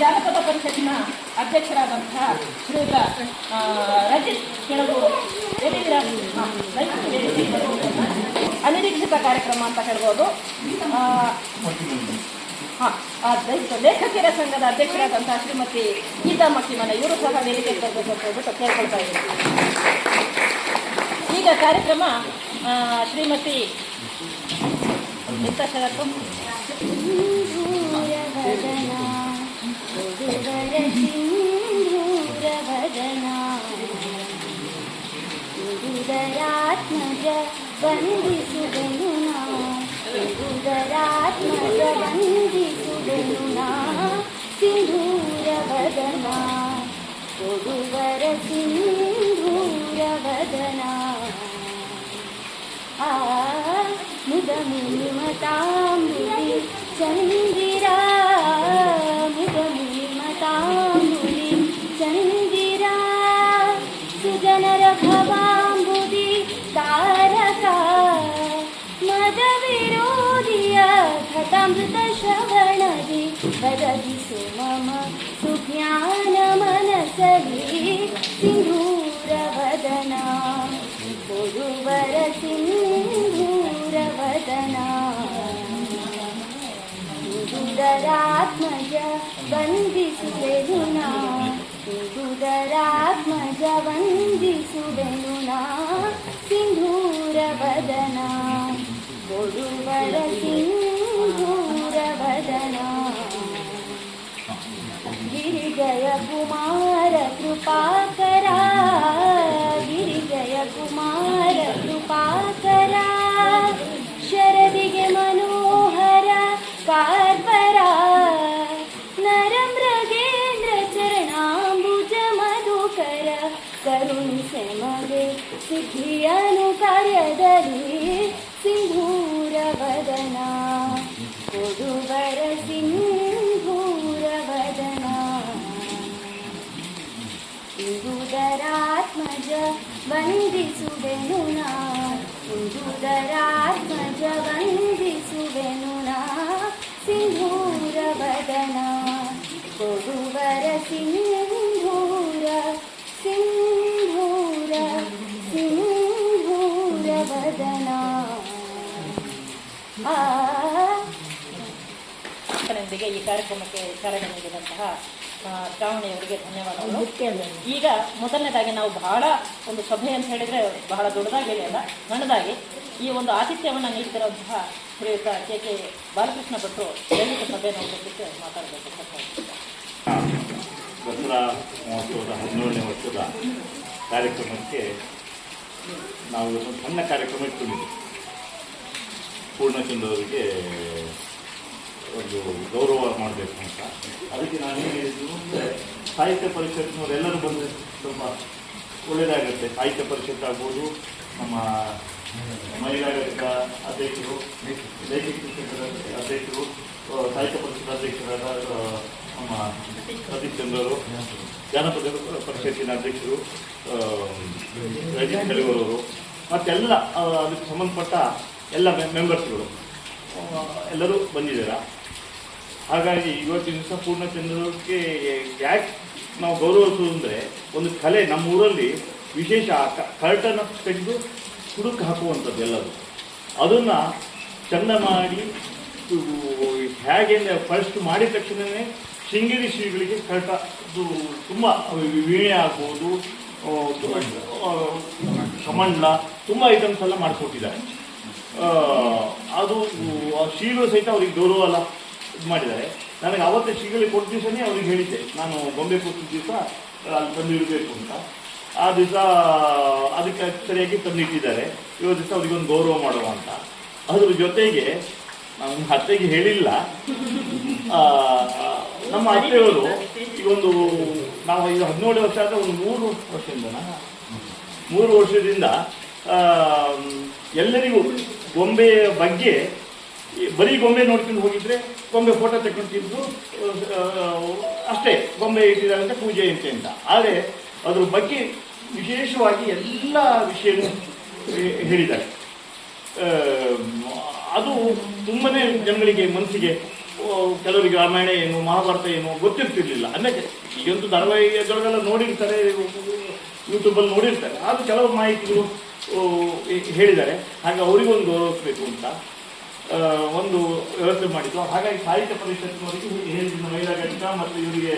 ಜಾನಪದ ಪರಿಷತ್ತಿನ ಅಧ್ಯಕ್ಷರಾದಂತಹ ಶ್ರೀಯುತ ರಜಿತ್ ಕೆಳಗೂರು. ಅನಿರೀಕ್ಷಿತ ಕಾರ್ಯಕ್ರಮ ಅಂತ ಹೇಳ್ಬೋದು. ಹಾಂ ಲೇಖಕರ ಸಂಘದ ಅಧ್ಯಕ್ಷರಾದಂತಹ ಶ್ರೀಮತಿ ಗೀತಾ ಮಕ್ಕಿಮನ, ಇವರು ಸಹ ವೇದಿಕೆ ಬರಬೇಕು ಅಂತ ಕೇಳ್ಕೊಳ್ತಾ ಇದ್ದೀವಿ. ಈಗ ಕಾರ್ಯಕ್ರಮ ಶ್ರೀಮತಿ ಎಂತ ಷರತ್ತು सिन्दूरवदना उदरात्मज बन्दिसुगनुना उदरात्मज बन्दिसुगनुना सिन्दूरवदना उडुवर सिन्दूरवदना आ मुदमुनिमतामृति चन्दिरा भवाम्बुदि तारका। मदविरोधिय य वदति सु मम सुज्ञानमनसी सिन्धूरवदना गुरुवरसिन्धूरवदना गुरुधरात्मज बन्दिसु ಕೊಡುವರ ಸಿಂಧೂರವದನ ಉದುದರಾತ್ಮಜ ವಂದಿಸುವೆನು ನಾ ಉದುದರಾತ್ಮಜ ವಂದಿಸುವೆನು ನಾ ಸಿಂಧೂರವದನ ಕೊಡುವರ ಸಿಂಧೂರವದನ ಗಿರಿಜಯ ಕುಮಾರ ಕೃಪಾಕರ ವಂದಿಸುವೆನು ನಾ ಇಂದುದರಾತ್ಮಜ ವಂದಿಸುವೆನು ನಾ ಸಿಂಧೂರವದನ ಕೊಡುವರ ಸಿಂಧೂರ ಸಿಂಧೂರ ಸಿಂಧೂರವದನ ಆ ನೊಂದಿಗೆ ಈ ಕಾರ್ಯಕ್ರಮಕ್ಕೆ ಚಾಲನೆ ನೀಡಿದಂತಹ ಆ, ಶ್ರಾವಣಿಯವರಿಗೆ ಧನ್ಯವಾದಗಳು. ಈಗ ಮೊದಲನೇದಾಗಿ ನಾವು ಬಹಳ ಒಂದು ಸಭೆ ಅಂತ ಹೇಳಿದ್ರೆ ಬಹಳ ದೊಡ್ಡದಾಗಿ ಅಲ್ಲ ಸಣ್ಣದಾಗಿ. ಈ ಒಂದು ಆತಿಥ್ಯವನ್ನು ನೀಡ್ತಿರುವಂತಹ ಶ್ರೀಯುತ ಕೆ ಕೆ ಬಾಲಕೃಷ್ಣ ಭಟ್ರು ದೈಹಿಕ ಸಭೆಯನ್ನು ಉದ್ದೇಶಿಸಿ ಮಾತಾಡಬೇಕು ದಸರಾ ಮಹೋತ್ಸವದ ಹದಿನೇಳನೇ ವರ್ಷದ ಕಾರ್ಯಕ್ರಮಕ್ಕೆ ನಾವು ಒಂದು ಸಣ್ಣ ಕಾರ್ಯಕ್ರಮ ಪೂರ್ಣ ಪೂರ್ಣಚಂದ್ರ ಅವರಿಗೆ ಒಂದು ಗೌರವ ಮಾಡಬೇಕು ಅಂತ. ಅದಕ್ಕೆ ನಾನು ಏನು ಹೇಳಿದ್ದು ಅಂದರೆ ಸಾಹಿತ್ಯ ಪರಿಷತ್ನವರೆಲ್ಲರೂ ಬಂದರೆ ಸ್ವಲ್ಪ ಒಳ್ಳೆಯದಾಗುತ್ತೆ ಸಾಹಿತ್ಯ ಪರಿಷತ್ ಆಗ್ಬೋದು ನಮ್ಮ ಮಹಿಳಾ ಘಟಕ ಅಧ್ಯಕ್ಷರು ಲೇಖಕ ಅಧ್ಯಕ್ಷರು ಸಾಹಿತ್ಯ ಪರಿಷತ್ ಅಧ್ಯಕ್ಷರಾದ ನಮ್ಮ ಪ್ರದೀಪ್ ಚಂದ್ರರು ಜಾನಪದ ಪರಿಷತ್ತಿನ ಅಧ್ಯಕ್ಷರು ಆ, ರಜಿತ್ ಕಳಿವರವರು ಮತ್ತೆಲ್ಲ ಅದಕ್ಕೆ ಸಂಬಂಧಪಟ್ಟ ಎಲ್ಲ ಮೆಂಬರ್ಸ್ಗಳು ಎಲ್ಲರೂ ಬಂದಿದ್ದೀರಾ ಹಾಗಾಗಿ ಇವತ್ತಿನ ದಿವಸ ಪೂರ್ಣಚಂದ್ರಕ್ಕೆ ಯಾಕೆ ನಾವು ಗೌರವಿಸೋದು ಅಂದರೆ ಒಂದು ಕಲೆ ನಮ್ಮ ಊರಲ್ಲಿ ವಿಶೇಷ ಕರ್ಟನ್ ತೆಗೆದು ಹುಡುಕು ಹಾಕುವಂಥದ್ದು ಎಲ್ಲರೂ ಅದನ್ನು ಚಂದ ಮಾಡಿ ಹೇಗೆ ಫಸ್ಟ್ ಮಾಡಿದ ತಕ್ಷಣವೇ ಶೃಂಗೇರಿ ಶ್ರೀಗಳಿಗೆ ಕರ್ಟ ಅದು ತುಂಬ ವೀಣೆ ಆಗ್ಬೋದು ಕಮಂಡ್ಲ ತುಂಬ ಐಟಮ್ಸ್ ಎಲ್ಲ ಮಾಡಿಕೊಟ್ಟಿದ್ದಾರೆ ಅದು, ಆ ಸಹಿತ ಅವ್ರಿಗೆ ಗೌರವ ಅಲ್ಲ ಇದು ಮಾಡಿದ್ದಾರೆ. ನನಗೆ ಅವತ್ತೇ ಶ್ರೀಗಳಿಗೆ ಕೊಟ್ಟ ದಿವಸನೇ ಅವ್ರಿಗೆ ಹೇಳಿದ್ದೆ. ನಾನು ಬೊಂಬೆ ಕೊಟ್ಟಿದ್ದ ದಿವಸ ಅಲ್ಲಿ ತಂದಿರಬೇಕು ಅಂತ. ಆ ದಿವಸ, ಅದಕ್ಕೆ ಸರಿಯಾಗಿ ತಂದಿಟ್ಟಿದ್ದಾರೆ. ಇವತ್ತು ದಿವಸ ಅವ್ರಿಗೆ ಒಂದು ಗೌರವ ಮಾಡುವ ಅಂತ. ಅದ್ರ ಜೊತೆಗೆ ನಮ್ಮ ಅತ್ತೆಗೆ ಹೇಳಿಲ್ಲ. ನಮ್ಮ ಅತ್ತೆಯವರು ಈಗ ಒಂದು, ನಾವು ಈಗ ಹದಿನೇಳು ವರ್ಷ ಆದರೆ ಒಂದು ಮೂರು ವರ್ಷದಿಂದ ಮೂರು ವರ್ಷದಿಂದ ಎಲ್ಲರಿಗೂ ಗೊಂಬೆಯ ಬಗ್ಗೆ ಬರೀ ಗೊಂಬೆ ನೋಡ್ಕೊಂಡು ಹೋಗಿದ್ರೆ ಗೊಂಬೆ ಫೋಟೋ ತಗೊಂಡಿದ್ದು ಅಷ್ಟೇ, ಗೊಂಬೆ ಇಟ್ಟಿದ್ದಾರೆ ಅಂತ ಪೂಜೆ ಅಂತೆ ಅಂತ ಆದರೆ ಅದ್ರ ಬಗ್ಗೆ ವಿಶೇಷವಾಗಿ ಎಲ್ಲ ವಿಷಯ ಹೇಳಿದ್ದಾರೆ. ಅದು ತುಂಬನೇ ಜನಗಳಿಗೆ, ಮನಸ್ಸಿಗೆ ಕೆಲವರಿಗೆ ರಾಮಾಯಣ ಏನು, ಮಹಾಭಾರತ ಏನು ಗೊತ್ತಿರ್ತಿರ್ಲಿಲ್ಲ. ಅಂದರೆ ಈಗಂತೂ ಧಾರಾವಾಹಿಗಳನ್ನೆಲ್ಲ ನೋಡಿರ್ತಾರೆ ಯೂಟ್ಯೂಬಲ್ಲಿ ನೋಡಿರ್ತಾರೆ. ಆದರೂ ಕೆಲವು ಮಾಹಿತಿಗಳು ಹೇಳಿದ್ದಾರೆ. ಹಾಗೆ ಅವರಿಗೊಂದು ಗೌರವಿಸಬೇಕು ಅಂತ. ಒಂದು ವ್ಯವಸ್ಥೆ ಮಾಡಿದ್ದು. ಹಾಗಾಗಿ ಸಾಹಿತ್ಯ ಪರಿಷತ್ನವರಿಗೆ ಹೇಳಿದ ಮಹಿಳಾ ಘಟಕ ಮತ್ತು ಇವರಿಗೆ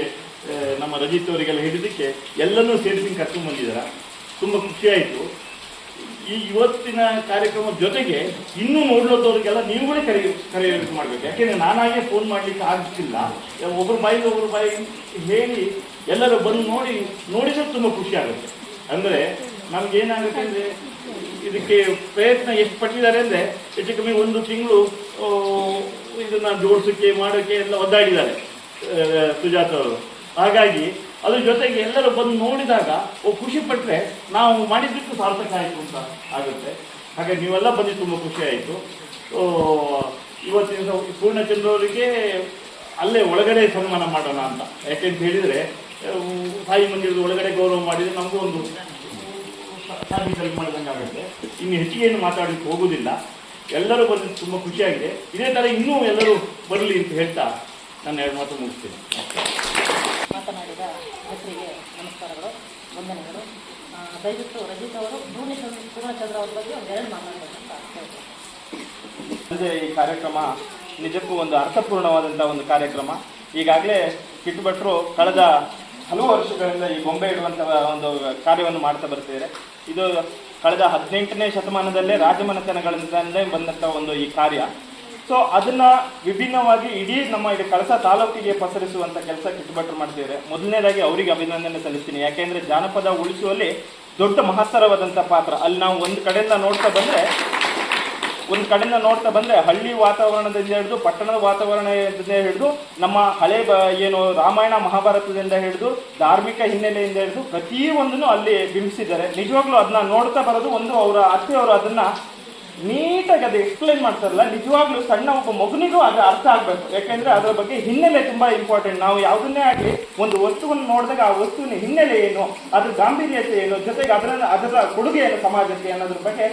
ನಮ್ಮ ರಜಿತ್ ಅವರಿಗೆಲ್ಲ ಹೇಳಿದ್ದಕ್ಕೆ ಎಲ್ಲನೂ ಸೇರಿಸಿ ಕರ್ಕೊಂಡು ಬಂದಿದ್ದಾರೆ. ತುಂಬ ಖುಷಿಯಾಯಿತು ಈ ಇವತ್ತಿನ ಕಾರ್ಯಕ್ರಮದ ಜೊತೆಗೆ ಇನ್ನೂ ನೋಡ್ಲೋದವ್ರಿಗೆಲ್ಲ ನೀವುಗಳೇ ಕರೆಯ ಕರೆಯಬೇಕು ಮಾಡಬೇಕು. ಯಾಕೆಂದ್ರೆ ನಾನಾಗೆ ಫೋನ್ ಮಾಡ್ಲಿಕ್ಕೆ ಆಗ್ತಿಲ್ಲ. ಒಬ್ಬರು ಬಾಯಿಗೆ ಒಬ್ಬರು ಬಾಯಿ ಹೇಳಿ ಎಲ್ಲರೂ ಬಂದು ನೋಡಿ, ನೋಡಿದ್ರೆ ತುಂಬ ಖುಷಿ ಆಗುತ್ತೆ. ಅಂದರೆ ನಮ್ಗೆ ಏನಾಗುತ್ತೆ ಅಂದರೆ ಇದಕ್ಕೆ ಪ್ರಯತ್ನ ಎಷ್ಟು ಪಟ್ಟಿದ್ದಾರೆ ಅಂದರೆ ಹೆಚ್ಚು ಕಮ್ಮಿ ಒಂದು ತಿಂಗಳು ಇದನ್ನ ಜೋಡಿಸೋಕ್ಕೆ ಮಾಡೋಕ್ಕೆ ಎಲ್ಲ ಒದ್ದಾಡಿದ್ದಾರೆ ಸುಜಾತ ಅವರು. ಹಾಗಾಗಿ ಅದ್ರ ಜೊತೆಗೆ ಎಲ್ಲರೂ ಬಂದು ನೋಡಿದಾಗ, ಓ, ಖುಷಿ ಪಟ್ಟರೆ ನಾವು ಮಾಡಿದ್ದಕ್ಕೂ ಸಾರ್ಥಕ ಆಯಿತು ಅಂತ ಆಗುತ್ತೆ. ಹಾಗಾಗಿ ನೀವೆಲ್ಲ ಬಂದು ತುಂಬ ಖುಷಿ ಆಯಿತು. ಇವತ್ತಿನ ಪೂರ್ಣಚಂದ್ರ ಅವರಿಗೆ ಅಲ್ಲೇ ಒಳಗಡೆ ಸನ್ಮಾನ ಮಾಡೋಣ ಅಂತ. ಯಾಕೆಂತ ಹೇಳಿದರೆ ಸಾಯಿ ಮಂದಿರದ ಒಳಗಡೆ ಗೌರವ ಮಾಡಿದರೆ ನಮಗೂ ಒಂದು ಸಾಧಿಸಲು ಮಾಡಿದಂಗೆ ಆಗುತ್ತೆ. ಇನ್ನು ಹೆಚ್ಚಿಗೆ ಏನು ಮಾತಾಡಲಿಕ್ಕೆ ಹೋಗುವುದಿಲ್ಲ. ಎಲ್ಲರೂ ಬಂದು ತುಂಬ ಖುಷಿಯಾಗಿದೆ. ಇದೇ ಥರ ಇನ್ನೂ ಎಲ್ಲರೂ ಬರಲಿ ಅಂತ ಹೇಳ್ತಾ ನಾನು ಎರಡು ಮಾತು ಮುಗಿಸ್ತೀನಿ. ಮಾತನಾಡಿದ ನಮಸ್ಕಾರಗಳು ವಂದನೆಗಳು. ದಯವಿಟ್ಟು ರಜಿತ್ ಅವರು ಭುವನೇಶ್ವರ ಪೂರ್ಣಚಂದ್ರ ಅವ್ರ ಬಗ್ಗೆ ಒಂದೆರಡು ಮಾತಾಡಬೇಕಂತ ಹೇಳ್ತೀನಿ. ಅಂದರೆ ಈ ಕಾರ್ಯಕ್ರಮ ನಿಜಕ್ಕೂ ಒಂದು ಅರ್ಥಪೂರ್ಣವಾದಂಥ ಒಂದು ಕಾರ್ಯಕ್ರಮ. ಈಗಾಗಲೇ ಕಿಟ್ಟು ಕಳೆದ ಹಲವು ವರ್ಷಗಳಿಂದ ಈ ಬೊಂಬೆ ಇಡುವಂಥ ಒಂದು ಕಾರ್ಯವನ್ನು ಮಾಡ್ತಾ ಬರ್ತಿದ್ದಾರೆ. ಇದು ಕಳೆದ ಹದಿನೆಂಟನೇ ಶತಮಾನದಲ್ಲೇ ರಾಜಮನೆತನಗಳಿಂದಲೇ ಬಂದಂಥ ಒಂದು ಈ ಕಾರ್ಯ. ಸೊ ಅದನ್ನ ವಿಭಿನ್ನವಾಗಿ ಇಡೀ ನಮ್ಮ ಇಡೀ ಕಳಸ ತಾಲೂಕಿಗೆ ಪಸರಿಸುವಂತ ಕೆಲಸ ಕಿಟ್ಟುಭಟ್ರು ಮಾಡ್ತಿದ್ದಾರೆ. ಮೊದಲನೇದಾಗಿ ಅವರಿಗೆ ಅಭಿನಂದನೆ ಸಲ್ಲಿಸ್ತೀನಿ. ಯಾಕೆಂದ್ರೆ ಜಾನಪದ ಉಳಿಸುವಲ್ಲಿ ದೊಡ್ಡ ಮಹತ್ತರವಾದಂಥ ಪಾತ್ರ. ಅಲ್ಲಿ ನಾವು ಒಂದು ಕಡೆಯಿಂದ ನೋಡ್ತಾ ಬಂದ್ರೆ ಒಂದು ಕಡೆಯಿಂದ ನೋಡ್ತಾ ಬಂದ್ರೆ ಹಳ್ಳಿ ವಾತಾವರಣದಿಂದ ಹಿಡಿದು, ಪಟ್ಟಣದ ವಾತಾವರಣದಿಂದ ಹಿಡಿದು, ನಮ್ಮ ಹಳೆ ಬ, ಏನು ರಾಮಾಯಣ ಮಹಾಭಾರತದಿಂದ ಹಿಡಿದು, ಧಾರ್ಮಿಕ ಹಿನ್ನೆಲೆಯಿಂದ ಹಿಡಿದು ಪ್ರತಿಯೊಂದನ್ನು ಅಲ್ಲಿ ಬಿಂಬಿಸಿದ್ದಾರೆ. ನಿಜವಾಗ್ಲೂ ಅದನ್ನ ನೋಡ್ತಾ ಬರೋದು ಒಂದು ಅವರ ಅತ್ತೆ ಅವರು ಅದನ್ನ ನೀಟಾಗಿ ಅದು ಎಕ್ಸ್ಪ್ಲೈನ್ ಮಾಡ್ತಾರಲ್ಲ, ನಿಜವಾಗ್ಲೂ ಸಣ್ಣ ಒಬ್ಬ ಮಗುನಿಗೂ ಅದು ಅರ್ಥ ಆಗ್ಬೇಕು. ಯಾಕೆಂದ್ರೆ ಅದರ ಬಗ್ಗೆ ಹಿನ್ನೆಲೆ ತುಂಬಾ ಇಂಪಾರ್ಟೆಂಟ್ ನಾವು ಯಾವುದನ್ನೇ ಆಗಲಿ ಒಂದು ವಸ್ತುವನ್ನು ನೋಡಿದಾಗ ಆ ವಸ್ತುವಿನ ಹಿನ್ನೆಲೆ ಏನು, ಅದ್ರ ಗಾಂಭೀರ್ಯತೆ ಏನು, ಜೊತೆಗೆ ಅದರ ಅದರ ಕೊಡುಗೆ ಏನು ಸಮಾಜಕ್ಕೆ ಅನ್ನೋದ್ರ ಬಗ್ಗೆ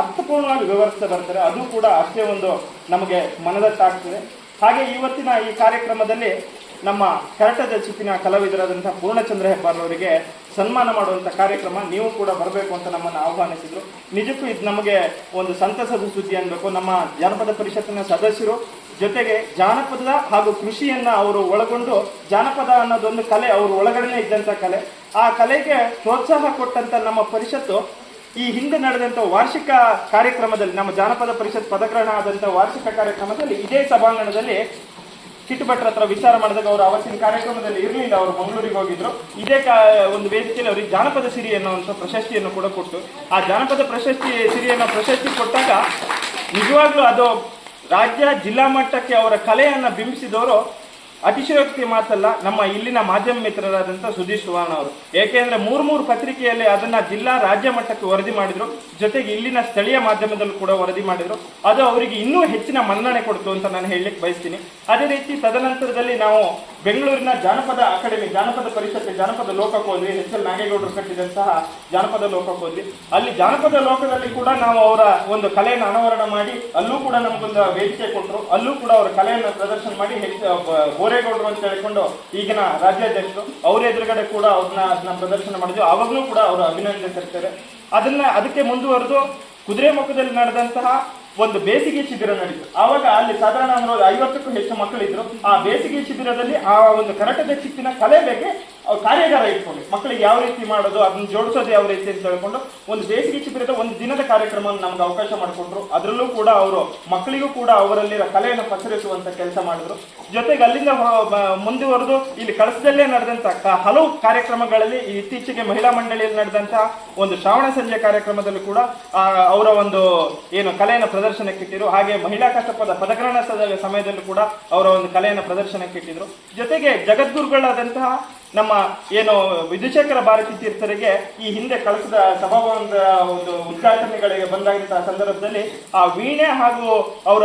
ಅರ್ಥಪೂರ್ಣವಾಗಿ ವಿವರಿಸ್ತಾ ಬರ್ತಾರೆ. ಅದು ಕೂಡ ಅಷ್ಟೇ ಒಂದು ನಮಗೆ ಮನದಟ್ಟಾಗ್ತದೆ. ಹಾಗೆ ಇವತ್ತಿನ ಈ ಕಾರ್ಯಕ್ರಮದಲ್ಲಿ ನಮ್ಮ ಕರಟದ ಚಿಪ್ಪಿನ ಕಲಾವಿದರಾದಂತಹ ಪೂರ್ಣಚಂದ್ರ ಹೆಬ್ಬಾರವರಿಗೆ ಸನ್ಮಾನ ಮಾಡುವಂಥ ಕಾರ್ಯಕ್ರಮ, ನೀವು ಕೂಡ ಬರಬೇಕು ಅಂತ ನಮ್ಮನ್ನು ಆಹ್ವಾನಿಸಿದ್ರು. ನಿಜಕ್ಕೂ ಇದು ನಮಗೆ ಒಂದು ಸಂತಸದ ಸುದ್ದಿ ಅನ್ಬೇಕು. ನಮ್ಮ ಜಾನಪದ ಪರಿಷತ್ತಿನ ಸದಸ್ಯರು ಜೊತೆಗೆ ಜಾನಪದ ಹಾಗೂ ಕೃಷಿಯನ್ನ ಅವರು ಒಳಗೊಂಡು, ಜಾನಪದ ಅನ್ನೋದೊಂದು ಕಲೆ ಅವರು ಒಳಗಡೆನೆ ಇದ್ದಂಥ ಕಲೆ. ಆ ಕಲೆಗೆ ಪ್ರೋತ್ಸಾಹ ಕೊಟ್ಟಂತ ನಮ್ಮ ಪರಿಷತ್ತು ಈ ಹಿಂದೆ ನಡೆದಂಥ ವಾರ್ಷಿಕ ಕಾರ್ಯಕ್ರಮದಲ್ಲಿ, ನಮ್ಮ ಜಾನಪದ ಪರಿಷತ್ ಪದಗ್ರಹಣ ಆದಂಥ ವಾರ್ಷಿಕ ಕಾರ್ಯಕ್ರಮದಲ್ಲಿ ಇದೇ ಸಭಾಂಗಣದಲ್ಲಿ ಕಿಟ್ಟುಭಟ್ರ ಹತ್ರ ವಿಚಾರ ಮಾಡಿದಾಗ ಅವರು ಅವತ್ತಿನ ಕಾರ್ಯಕ್ರಮದಲ್ಲಿ ಇರಲಿಲ್ಲ, ಅವರು ಮಂಗಳೂರಿಗೆ ಹೋಗಿದ್ರು. ಇದೇ ಕಾ, ಒಂದು ವೇದಿಕೆಯಲ್ಲಿ ಅವರಿಗೆ ಜಾನಪದ ಸಿರಿ ಅನ್ನುವಂಥ ಪ್ರಶಸ್ತಿಯನ್ನು ಕೂಡ ಕೊಟ್ಟು, ಆ ಜಾನಪದ ಪ್ರಶಸ್ತಿ, ಸಿರಿಯನ್ನು ಪ್ರಶಸ್ತಿ ಕೊಟ್ಟಾಗ ನಿಜವಾಗ್ಲೂ ಅದು ರಾಜ್ಯ ಜಿಲ್ಲಾ ಮಟ್ಟಕ್ಕೆ ಅವರ ಕಲೆಯನ್ನು ಬಿಂಬಿಸಿದವರು ಅತಿಶಯೋಕ್ತಿ ಮಾತಲ್ಲ, ನಮ್ಮ ಇಲ್ಲಿನ ಮಾಧ್ಯಮ ಮಿತ್ರರಾದಂಥ ಸುದೀಪ್ ಸುವರ್ಣ ಅವರು. ಏಕೆಂದ್ರೆ ಮೂರು ಮೂರು ಪತ್ರಿಕೆಯಲ್ಲಿ ಅದನ್ನ ಜಿಲ್ಲಾ ರಾಜ್ಯ ಮಟ್ಟಕ್ಕೆ ವರದಿ ಮಾಡಿದ್ರು, ಜೊತೆಗೆ ಇಲ್ಲಿನ ಸ್ಥಳೀಯ ಮಾಧ್ಯಮದಲ್ಲೂ ಕೂಡ ವರದಿ ಮಾಡಿದ್ರು. ಅದು ಅವರಿಗೆ ಇನ್ನೂ ಹೆಚ್ಚಿನ ಮನ್ನಣೆ ಕೊಡ್ತು ಅಂತ ನಾನು ಹೇಳಲಿಕ್ಕೆ ಬಯಸ್ತೀನಿ. ಅದೇ ರೀತಿ ತದನಂತರದಲ್ಲಿ ನಾವು ಬೆಂಗಳೂರಿನ ಜಾನಪದ ಅಕಾಡೆಮಿ, ಜಾನಪದ ಪರಿಷತ್ ಜಾನಪದ ಲೋಕಕ್ಕೆ ಹೋದ್ವಿ. ಎಚ್ ಎಲ್ ನಾಗೇಗೌಡರು ಕಟ್ಟಿದಂತಹ ಜಾನಪದ ಲೋಕಕ್ಕೆ ಹೋದ್ವಿ. ಅಲ್ಲಿ ಜಾನಪದ ಲೋಕದಲ್ಲಿ ಕೂಡ ನಾವು ಅವರ ಒಂದು ಕಲೆಯನ್ನು ಅನಾವರಣ ಮಾಡಿ, ಅಲ್ಲೂ ಕೂಡ ನಮಗೊಂದು ವೇದಿಕೆ ಕೊಟ್ಟರು. ಅಲ್ಲೂ ಕೂಡ ಅವರ ಕಲೆಯನ್ನು ಪ್ರದರ್ಶನ ಮಾಡಿ ಬೋರೇಗೌಡರು ಅಂತ ಹೇಳಿಕೊಂಡು ಈಗಿನ ರಾಜ್ಯಾಧ್ಯಕ್ಷರು, ಅವರ ಎದುರುಗಡೆ ಕೂಡ ಅವ್ರನ್ನ ಅದನ್ನ ಪ್ರದರ್ಶನ ಮಾಡಿದ್ವಿ. ಅವಾಗಲೂ ಕೂಡ ಅವರು ಅಭಿನಂದನೆ ಕರ್ತಾರೆ ಅದನ್ನ ಅದಕ್ಕೆ ಮುಂದುವರೆದು ಕುದುರೆಮುಖದಲ್ಲಿ ನಡೆದಂತಹ ಒಂದು ಬೇಸಿಗೆ ಶಿಬಿರ ನಡೀತು. ಆವಾಗ ಅಲ್ಲಿ ಸಾಧಾರಣ ಒಂದು ಐವತ್ತಕ್ಕೂ ಹೆಚ್ಚು ಮಕ್ಕಳಿದ್ರು. ಆ ಬೇಸಿಗೆ ಶಿಬಿರದಲ್ಲಿ ಆ ಒಂದು ಕರಟದ ಚಿತ್ತಿನ ಕಲೆ ಬಗ್ಗೆ ಕಾರ್ಯಾಗಾರ ಇಟ್ಕೊಂಡು ಮಕ್ಕಳಿಗೆ ಯಾವ ರೀತಿ ಮಾಡೋದು, ಅದನ್ನ ಜೋಡಿಸೋದು ಯಾವ ರೀತಿ ಅಂತ ಹೇಳ್ಕೊಂಡು ಒಂದು ಬೇಸಿಗೆ ಶಿಬಿರದ ಒಂದು ದಿನದ ಕಾರ್ಯಕ್ರಮವನ್ನು ನಮ್ಗೆ ಅವಕಾಶ ಮಾಡಿಕೊಟ್ರು ಅದರಲ್ಲೂ ಕೂಡ ಅವರು ಮಕ್ಕಳಿಗೂ ಕೂಡ ಅವರಲ್ಲಿರೋ ಕಲೆಯನ್ನು ಪಸರಿಸುವಂತ ಕೆಲಸ ಮಾಡಿದ್ರು. ಜೊತೆಗೆ ಅಲ್ಲಿಂದ ಮುಂದುವರೆದು ಇಲ್ಲಿ ಕಳಸದಲ್ಲೇ ನಡೆದಂತ ಹಲವು ಕಾರ್ಯಕ್ರಮಗಳಲ್ಲಿ ಇತ್ತೀಚೆಗೆ ಮಹಿಳಾ ಮಂಡಳಿಯಲ್ಲಿ ನಡೆದಂತಹ ಒಂದು ಶ್ರಾವಣ ಸಂಜೆ ಕಾರ್ಯಕ್ರಮದಲ್ಲೂ ಕೂಡ ಅವರ ಒಂದು ಏನು ಕಲೆಯನ್ನು ಪ್ರದರ್ಶನಕ್ಕೆ ಇಟ್ಟಿದ್ರು. ಹಾಗೆ ಮಹಿಳಾ ಕಷ್ಟಪದ ಪದಗ್ರಹಣ ಸಮಯದಲ್ಲೂ ಕೂಡ ಅವರ ಒಂದು ಕಲೆಯನ್ನು ಪ್ರದರ್ಶನಕ್ಕೆ ಇಟ್ಟಿದ್ರು. ಜೊತೆಗೆ ಜಗದ್ಗುರುಗಳಾದಂತಹ ನಮ್ಮ ಏನು ವಿಧುಶೇಖರ ಭಾರತಿ ತೀರ್ಥರಿಗೆ ಈ ಹಿಂದೆ ಕಳಸದ ಸಭಾಭವನದ ಒಂದು ಉದ್ಘಾಟನೆಗಳಿಗೆ ಬಂದಾಗಿದ್ದ ಸಂದರ್ಭದಲ್ಲಿ ಆ ವೀಣೆ ಹಾಗೂ ಅವರ,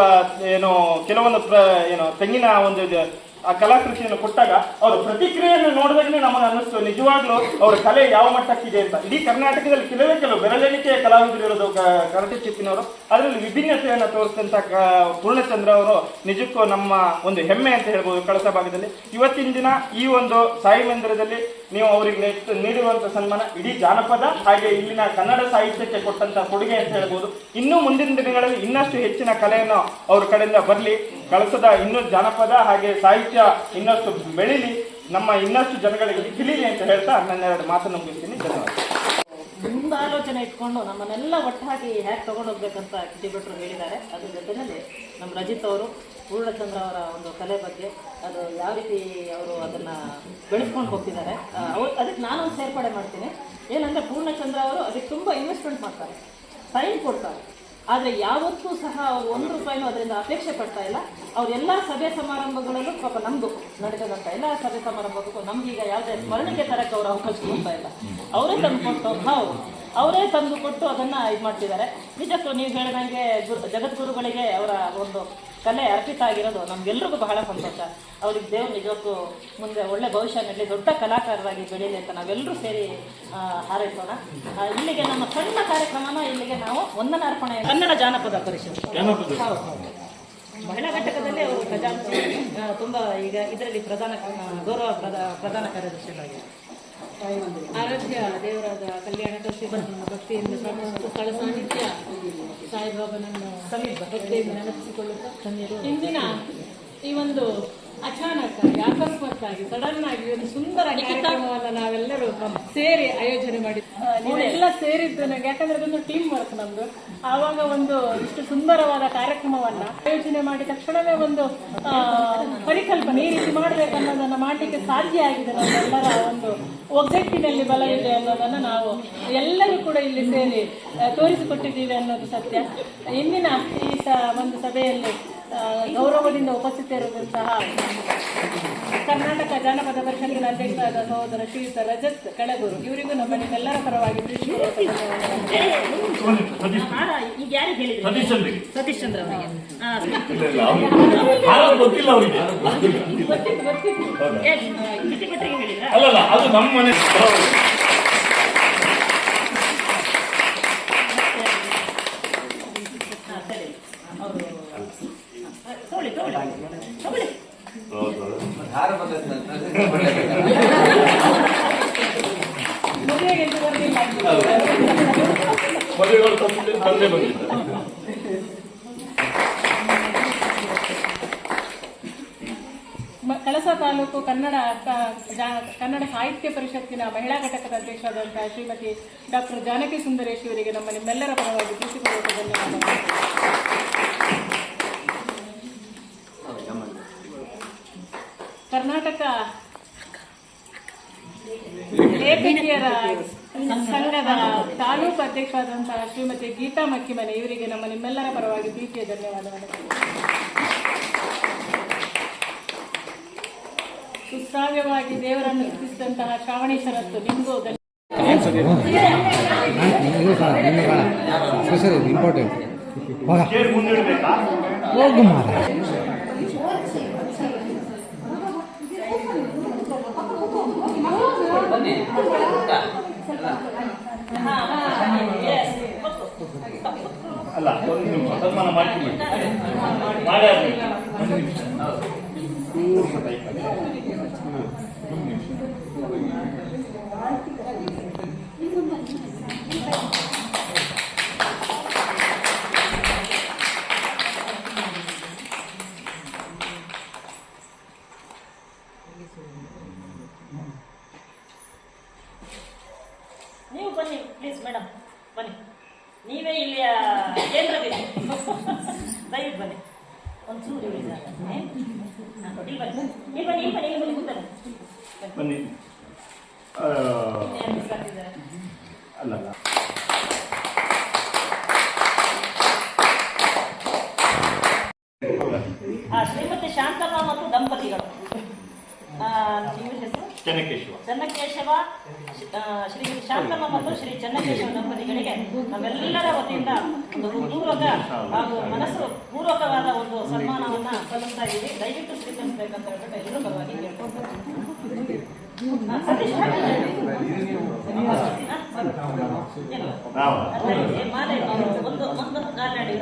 ಏನು, ಕೆಲವೊಂದು ಏನು, ತೆಂಗಿನ ಒಂದು ಆ ಕಲಾಕೃತಿಯನ್ನು ಕೊಟ್ಟಾಗ ಅವರ ಪ್ರತಿಕ್ರಿಯೆಯನ್ನು ನೋಡಿದಾಗಲೇ ನಮಗೆ ಅನ್ನಿಸ್ತು. ನಿಜವಾಗ್ಲೂ ಅವರ ಕಲೆ ಯಾವ ಮಟ್ಟಕ್ಕಿದೆ ಅಂತ. ಇಡೀ ಕರ್ನಾಟಕದಲ್ಲಿ ಕೆಲವೇ ಕೆಲವು ಬೆರಳೆಣಿಕೆಯ ಕಲಾವಿದರು ಇರೋದು ಚಿಪ್ಪಿನವರು. ಅದರಲ್ಲಿ ವಿಭಿನ್ನತೆಯನ್ನು ತೋರಿಸಿದಂತ ಪೂರ್ಣಚಂದ್ರ ಅವರು ನಿಜಕ್ಕೂ ನಮ್ಮ ಒಂದು ಹೆಮ್ಮೆ ಅಂತ ಹೇಳ್ಬೋದು ಕಳಸ ಭಾಗದಲ್ಲಿ. ಇವತ್ತಿನ ದಿನ ಈ ಒಂದು ಸಾಯಿ ಮಂದಿರದಲ್ಲಿ ನೀವು ಅವರಿಗೆ ನೀಡುವಂತ ಸನ್ಮಾನ ಇಡೀ ಜಾನಪದ ಹಾಗೆ ಇಲ್ಲಿನ ಕನ್ನಡ ಸಾಹಿತ್ಯಕ್ಕೆ ಕೊಟ್ಟಂತ ಕೊಡುಗೆ ಅಂತ ಹೇಳ್ಬೋದು. ಇನ್ನೂ ಮುಂದಿನ ದಿನಗಳಲ್ಲಿ ಇನ್ನಷ್ಟು ಹೆಚ್ಚಿನ ಕಲೆಯನ್ನು ಅವ್ರ ಕಡೆಯಿಂದ ಬರಲಿ, ಕಳಸದ ಇನ್ನೂ ಜಾನಪದ ಹಾಗೆ ಸಾಹಿತ್ಯ ಇನ್ನಷ್ಟು ಬೆಳೀಲಿ, ನಮ್ಮ ಇನ್ನಷ್ಟು ಜನಗಳಿಗೆ ತಿಳಿಲಿ ಅಂತ ಹೇಳ್ತಾ ನನ್ನೆರಡು ಮಾತನ್ನು ಮುಗಿಸ್ತೀನಿ. ಧನ್ಯವಾದ. ಮುಂದ ಆಲೋಚನೆ ಇಟ್ಕೊಂಡು ನಮ್ಮನ್ನೆಲ್ಲ ಒಟ್ಟಾಗಿ ಹ್ಯಾಕ್ ತಗೊಂಡು ಹೋಗ್ಬೇಕಂತ ಕಿಟಿ ಭಟ್ರು ಹೇಳಿದ್ದಾರೆ. ಅದ್ರ ಜೊತೆಯಲ್ಲಿ ನಮ್ಮ ರಜಿತ್ ಅವರು ಪೂರ್ಣಚಂದ್ರ ಅವರ ಒಂದು ಕಲೆ ಬಗ್ಗೆ, ಅದು ಯಾವ ರೀತಿ ಅವರು ಅದನ್ನು ಬೆಳೆಸ್ಕೊಂಡು ಹೋಗ್ತಿದ್ದಾರೆ ಅವ್ರು ಅದಕ್ಕೆ ನಾನು ಸೇರ್ಪಡೆ ಮಾಡ್ತೀನಿ. ಏನಂದರೆ ಪೂರ್ಣಚಂದ್ರ ಅವರು ಅದಕ್ಕೆ ತುಂಬ ಇನ್ವೆಸ್ಟ್ಮೆಂಟ್ ಮಾಡ್ತಾರೆ ಟೈಮ್ ಕೊಡ್ತಾರೆ. ಆದರೆ ಯಾವತ್ತೂ ಸಹ ಅವರು ಒಂದು ರೂಪಾಯಿನೂ ಅದರಿಂದ ಅಪೇಕ್ಷೆ ಪಡ್ತಾ ಇಲ್ಲ. ಅವ್ರ ಎಲ್ಲ ಸಭೆ ಸಮಾರಂಭಗಳಲ್ಲೂ ಪಾಪ ನಮ್ದು ನಡೆದಂಥ ಎಲ್ಲ ಸಭೆ ಸಮಾರಂಭಕ್ಕೂ ನಮ್ಗೀಗ ಯಾವುದೇ ಸ್ಮರಣೆಗೆ ತರಕ್ಕೆ ಅವರು ಅವಕಾಶ ಕೊಡ್ತಾ ಇಲ್ಲ. ಅವರೇ ತಂದು ಕೊಟ್ಟು ಹೌದು. ಅವರೇ ತಂದು ಕೊಟ್ಟು ಅದನ್ನ ಇದು ಮಾಡ್ತಿದ್ದಾರೆ. ನಿಜಕ್ಕೂ ನೀವು ಹೇಳಿದಂಗೆ ಗುರು ಜಗದ್ಗುರುಗಳಿಗೆ ಅವರ ಒಂದು ಕಲೆ ಅರ್ಪಿತ ಆಗಿರೋದು ನಮ್ಗೆಲ್ರಿಗೂ ಬಹಳ ಸಂತೋಷ. ಅವ್ರಿಗೆ ದೇವ್ರು ನಿಜಕ್ಕೂ ಮುಂದೆ ಒಳ್ಳೆ ಭವಿಷ್ಯ ನೀಡಲಿ ದೊಡ್ಡ ಕಲಾಕಾರರಾಗಿ ಬೆಳೀಲಿ ಅಂತ ನಾವೆಲ್ಲರೂ ಸೇರಿ ಹಾರೈಸೋಣ. ಇಲ್ಲಿಗೆ ನಮ್ಮ ಸಣ್ಣ ಕಾರ್ಯಕ್ರಮನ ಇಲ್ಲಿಗೆ ನಾವು ವಂದನಾರ್ಪಣೆ ಕನ್ನಡ ಜಾನಪದ ಪರಿಷತ್. ಮಹಿಳಾ ಘಟಕದಲ್ಲಿ ಅವರು ಆ, ತುಂಬಾ ಈಗ ಇದರಲ್ಲಿ ಪ್ರಧಾನ ಗೌರವ ಪ್ರಧಾ- ಪ್ರಧಾನ ಕಾರ್ಯದರ್ಶಿಗಳಾಗಿ ಆರಾಧ್ಯ ದೇವರಾದ ಕಲ್ಯಾಣ ಕರ್ಷಿ ಭಕ್ತಿಯಿಂದ ಸ್ಥಳ ಸಾನ್ನಿಧ್ಯ ಸಾಯಿಬಾಬನನ್ನು ಭಕ್ತಿಯಿಂದ ನೆನಪಿಸಿಕೊಳ್ಳುತ್ತಾ ಇಂದಿನ ಈ ಒಂದು ಅಚಾನಕ್ ಆಗಿ ಅಕಸ್ಮಾತ್ತಾಗಿ ಸಡನ್ ಆಗಿ ಒಂದು ಸುಂದರ ಕಾರ್ಯಕ್ರಮವನ್ನು ನಾವೆಲ್ಲರೂ ಸೇರಿ ಆಯೋಜನೆ ಮಾಡಿ ಸೇರಿದ್ದು ನನಗೆ ಯಾಕಂದ್ರೆ ಅದೊಂದು ಟೀಮ್ ವರ್ಕ್ ನಮ್ದು. ಆವಾಗ ಒಂದು ಇಷ್ಟು ಸುಂದರವಾದ ಕಾರ್ಯಕ್ರಮವನ್ನ ಆಯೋಜನೆ ಮಾಡಿದ ತಕ್ಷಣವೇ ಒಂದು ಪರಿಕಲ್ಪನೆ ಈ ರೀತಿ ಮಾಡ್ಬೇಕನ್ನೋದನ್ನ ಮಾಡ್ಲಿಕ್ಕೆ ಸಾಧ್ಯ ಆಗಿದೆ ನಮ್ಮೆಲ್ಲರ ಒಂದು ಒಗ್ಗಟ್ಟಿನಲ್ಲಿ ಬಲವಿದೆ ಅನ್ನೋದನ್ನ ನಾವು ಎಲ್ಲರೂ ಕೂಡ ಇಲ್ಲಿ ಸೇರಿ ತೋರಿಸಿಕೊಟ್ಟಿದ್ದೀವಿ ಅನ್ನೋದು ಸತ್ಯ. ಇಂದಿನ ಈ ಒಂದು ಸಭೆಯಲ್ಲಿ ಗೌರವದಿಂದ ಉಪಸ್ಥಿತರಿರುವಂತಹ ಕರ್ನಾಟಕ ಜಾನಪದ ಪರಿಷತ್ತಿನ ಅಧ್ಯಕ್ಷರಾದ ಸಹೋದರ ಶ್ರೀಯುತ ರಜತ್ ಕಳಗೂರು. ಇವರಿಗೂ ನಮ್ಮ ನಿಮ್ಮೆಲ್ಲರ ಪರವಾಗಿ ಈಗ ಹೇಳಿದ್ರು? ಸತೀಶ್ ಚಂದ್ರ ಅವರಿಗೆ. ಆ, ಗೊತ್ತಿಲ್ಲ ಅವರಿಗೆ. ಗೊತ್ತಿತ್ತು ಗೊತ್ತಿತ್ತು. ಏ, ಕಿಟಿ ಭಟ್ರಿಗೆ ಹೇಳಿದ್ರಾ? ಮದುವೆಗಳು ಬಂದಿದ್ದ ಕಳಸ ತಾಲೂಕು ಕನ್ನಡ ಕನ್ನಡ ಸಾಹಿತ್ಯ ಪರಿಷತ್ತಿನ ಮಹಿಳಾ ಘಟಕದ ಅಧ್ಯಕ್ಷರಾದಂತಹ ಶ್ರೀಮತಿ ಡಾಕ್ಟರ್ ಜಾನಕಿ ಸುಂದರೇಶ್ ಇವರಿಗೆ ನಮ್ಮ ನಿಮ್ಮೆಲ್ಲರ ಪರವಾಗಿ ಪ್ರೀತಿಪೂರ್ವಕ ಧನ್ಯವಾದಗಳು. ಕರ್ನಾಟಕ ಲೇಖಕಿಯರ ಸಂಘದ ತಾಲೂಕು ಅಧ್ಯಕ್ಷರಾದಂತಹ ಶ್ರೀಮತಿ ಗೀತಾ ಮಕ್ಕಿಮನೆ ಇವರಿಗೆ ನಮ್ಮ ನಿಮ್ಮೆಲ್ಲರ ಪರವಾಗಿ ಪ್ರೀತಿಯ ಧನ್ಯವಾದಗಳು. ಸುಶ್ರಾವ್ಯವಾಗಿ ದೇವರನ್ನು ಸ್ತುತಿಸಿದಂತಹ ಶ್ರಾವಣಿ ಶರತ್ತು ನಿಮಗೂ ಇಂಪಾರ್ಟೆಂಟ್ ಹೋಗ ಮಾರ ಅಲ್ಲ ಒಂದು ನಿಮಿಷ ಸನ್ಮಾನ ಮಾಡ್ತೀನಿ ಮಾಡಿ. ಒಂದು ನಿಮಿಷ ನಿಮಿಷ. ದಯವಿಟ್ಟು ಬನ್ನಿ. ಒಂದು ಚೂರು? ಇಲ್ಲಿ ಬನ್ನಿ. ಇಲ್ಲಿ ಬನ್ನಿ ಇಲ್ಲಿ ಬನ್ನಿ ಇಲ್ಲಿ ಬನ್ನಿ. ಬನ್ನಿ. ಯಾರು miss ಆಗ್ತಿದ್ದಾರೆ? ಅಲ್ಲಲ್ಲ ಆ, ಶ್ರೀಮತಿ ಶಾಂತಮ್ಮ ಮತ್ತು ದಂಪತಿಗಳು ಆ, ಇವ್ರ ಹೆಸರು ಚೆನ್ನಕೇಶವ ಶ್ರೀ ಶಾಂತಮ್ಮ ಮತ್ತು ಶ್ರೀ ಚನ್ನಕೇಶವ ದಂಪತಿಗಳಿಗೆ ನಮ್ಮೆಲ್ಲರ ವತಿಯಿಂದ ಒಂದು ಪೂರ್ವಕ ಹಾಗೂ ಮನಸ್ಸು ಪೂರ್ವಕವಾದ ಒಂದು ಸನ್ಮಾನವನ್ನ ಸಲ್ಲಿಸ್ತಾ ಇದ್ದೀವಿ. ದಯವಿಟ್ಟು ಸ್ವೀಕರಿಸಬೇಕಂತ ಹೇಳ್ಬಿಟ್ಟು ಎಲ್ಲರೂ ಪರವಾಗಿ ಇಲ್ಲಿ ಮಾಲೆ ಒಂದು ಒಂದು ಕಾಲ್ನಡಿ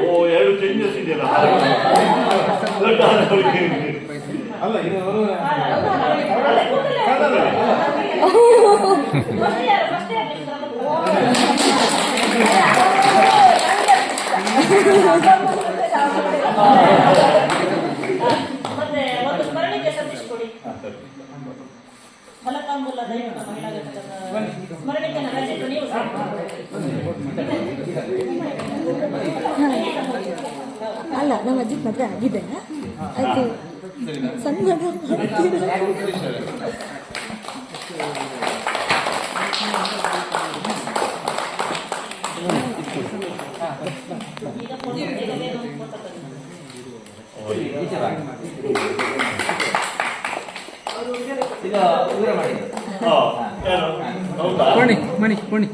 ಓ ಎರಡು ಚೇಂಜಸ್ ಇದೆಯಲ್ಲ ದೊಡ್ಡ. ಅಲ್ಲ ಇದು ಮತ್ತೆ ಒಂದು ಸ್ಮರಣಿಕೆ ಸತೀಶ್ ಕೊಡಿ ಫಲತಾಂಬೂಲ ದೈವದ ಮಹಿಳಾ ಘಟಕದ ಸ್ಮರಣಿಕೆ ರಚಿತು ನೀವು ಸಹ. ಅಲ್ಲ ನಮ್ಮ ಅಜ್ಜಿ ಮದುವೆ ಆಗಿದೆ. ಅದು ಸಣ್ಣ ಮಣಿ ಮಣಿ ಮಣಿ